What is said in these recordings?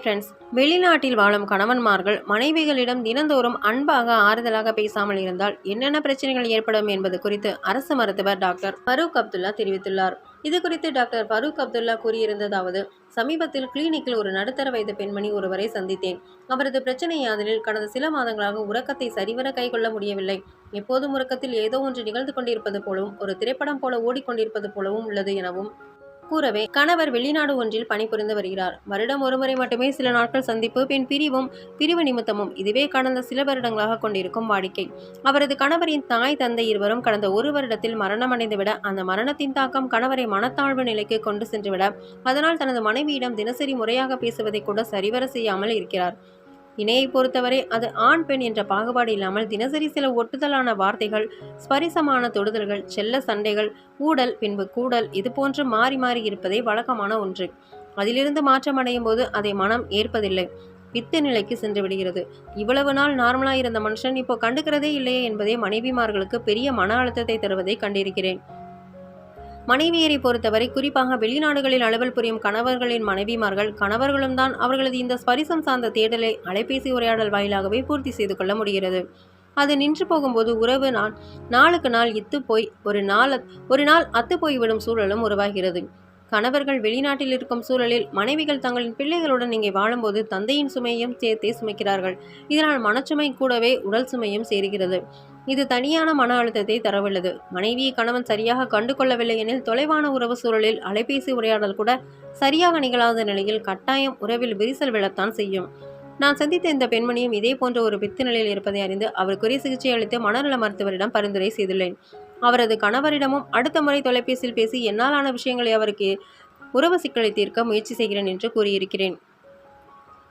Friends வெளிநாட்டில் வாழும் கணவன்மார்கள் மனைவிகளிடம் தினந்தோறும் அன்பாக ஆறுதலாக பேசாமல் இருந்தால் என்னென்ன பிரச்சனைகள் ஏற்படும் என்பது குறித்து அரசு மருத்துவர் டாக்டர் ஃபரூக் அப்துல்லா தெரிவித்துள்ளார். இது குறித்து டாக்டர் ஃபரூக் அப்துல்லா கூறியிருந்ததாவது சமீபத்தில் கிளினிக்கில் ஒரு நடுத்தர வயது பெண்மணி ஒருவரை சந்தித்தேன். அவரது பிரச்சனை யாதலில் கடந்த சில மாதங்களாக உறக்கத்தை சரிவர கைகொள்ள முடியவில்லை. எப்போதும் உறக்கத்தில் ஏதோ ஒன்று நிகழ்ந்து கொண்டிருப்பது போலவும் ஒரு திரைப்படம் போல ஓடிக்கொண்டிருப்பது போலவும் உள்ளது எனவும் கூறவே கணவர் வெளிநாடு ஒன்றில் பணிபுரிந்து வருகிறார். வருடம் ஒருமுறை மட்டுமே சில நாட்கள் சந்திப்பு பின் பிரிவும் பிரிவு நிமித்தமும் இதுவே கடந்த சில வருடங்களாக கொண்டிருக்கும் வாடிக்கை. அவரது கணவரின் தாய் தந்தை இருவரும் கடந்த ஒரு வருடத்தில் மரணமடைந்துவிட அந்த மரணத்தின் தாக்கம் கணவரை மனத்தாழ்வு நிலைக்கு கொண்டு சென்றுவிட அதனால் தனது மனைவியிடம் தினசரி முறையாக பேசுவதை கூட சரிவர செய்யாமல் இருக்கிறார். இணையை பொறுத்தவரை அது ஆண் பெண் என்ற பாகுபாடு இல்லாமல் தினசரி சில ஒட்டுதலான வார்த்தைகள் ஸ்பரிசமான தொடுதல்கள் செல்ல சண்டைகள் ஊடல் பின்பு கூடல் இது போன்று மாறி மாறி இருப்பதே வழக்கமான ஒன்று. அதிலிருந்து மாற்றம் அடையும் போது அதை மனம் ஏற்பதில்லை. வித்து நிலைக்கு சென்று விடுகிறது. இவ்வளவு நாள் நார்மலாக இருந்த மனுஷன் இப்போ கண்டுக்கிறதே இல்லையே என்பதே மனைவிமார்களுக்கு பெரிய மன அழுத்தத்தை தருவதை கண்டிருக்கிறேன். மனைவியரை பொறுத்தவரை குறிப்பாக வெளிநாடுகளில் அலுவல் புரியும் கணவர்களின் மனைவிமார்கள் கணவர்களும் தான் அவர்களது இந்த ஸ்பரிசம் சார்ந்த தேடலை அலைபேசி உரையாடல் வாயிலாகவே பூர்த்தி செய்து கொள்ள முடிகிறது. அது நின்று போகும்போது உறவு நாள் நாளுக்கு நாள் இத்து போய் ஒரு நாள் ஒரு நாள் அத்து போய்விடும் சூழலும் உருவாகிறது. கணவர்கள் வெளிநாட்டில் இருக்கும் சூழலில் மனைவிகள் தங்களின் பிள்ளைகளுடன் இங்கே வாழும்போது தந்தையின் சுமையும் சேர்த்தே சுமைக்கிறார்கள். இதனால் மனச்சுமை கூடவே உடல் சுமையும் சேருகிறது. இது தனியான மன அழுத்தத்தை தரவுள்ளது மனைவியை கணவன் சரியாக கண்டு கொள்ளவில்லை எனில் தொலைவான உறவு சூழலில் அலைபேசி உரையாடல் கூட சரியாக நிகழாத நிலையில் கட்டாயம் உறவில் விரிசல் விழத்தான் செய்யும். நான் சந்தித்த இந்த பெண்மணியும் இதே போன்ற ஒரு பித்து நிலையில் இருப்பதை அறிந்து அவருக்குரிய சிகிச்சை அளித்து மனநல மருத்துவரிடம் பரிந்துரை செய்துள்ளேன். அவரது கணவரிடமும் அடுத்த முறை தொலைபேசியில் பேசி என்னாலான விஷயங்களை அவருக்கு உறவு சிக்கலை தீர்க்க முயற்சி செய்கிறேன் என்று கூறியிருக்கிறேன்.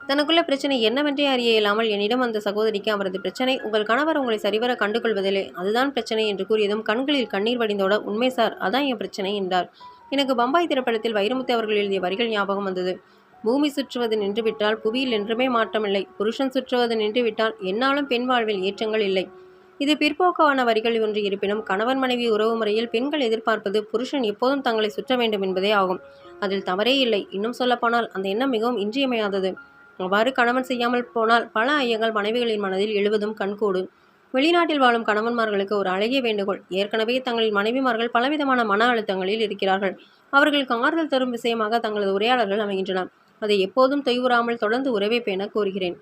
தனக்குள்ள பிரச்சனை என்னவென்றே அறிய இயலாமல் என்னிடம் அந்த சகோதரிக்கு அவரது பிரச்சனை உங்கள் கணவர் உங்களை சரிவர கண்டுகொள்வதில்லை. அதுதான் பிரச்சனை என்று கூறியதும் கண்களில் கண்ணீர் வடிந்தோட உண்மை சார் அதான் என் பிரச்சனை என்றார். எனக்கு பம்பாய் திரைப்படத்தில் வைரமுத்து அவர்கள் எழுதிய வரிகள் ஞாபகம் வந்தது. பூமி சுற்றுவது நின்றுவிட்டால் புவியில் என்றுமே மாற்றமில்லை. புருஷன் சுற்றுவது நின்றுவிட்டால் என்னாலும் பெண் வாழ்வில் ஏற்றங்கள் இல்லை. இது பிற்போக்கான வரிகள் ஒன்று இருப்பினும் கணவன் மனைவி உறவு முறையில் பெண்கள் எதிர்பார்ப்பது புருஷன் எப்போதும் தங்களை சுற்ற வேண்டும் என்பதே ஆகும். அதில் தவறே இல்லை. இன்னும் சொல்லப்போனால் அந்த எண்ணம் மிகவும் இன்றியமையாதது. அவ்வாறு கணவன் செய்யாமல் போனால் பல ஐயங்கள் மனைவிகளின் மனதில் எழுவதும் கண்கூடும் வெளிநாட்டில் வாழும் கணவன்மார்களுக்கு ஒரு அழகிய வேண்டுகோள். ஏற்கனவே தங்களின் மனைவிமார்கள் பலவிதமான மன அழுத்தங்களில் இருக்கிறார்கள். அவர்களுக்கு ஆறுதல் தரும் விஷயமாக தங்களது உரையாடல்கள் அமைகின்றன. அதை எப்போதும் தொய்வுறாமல் தொடர்ந்து உறவை பேண கோருகிறேன்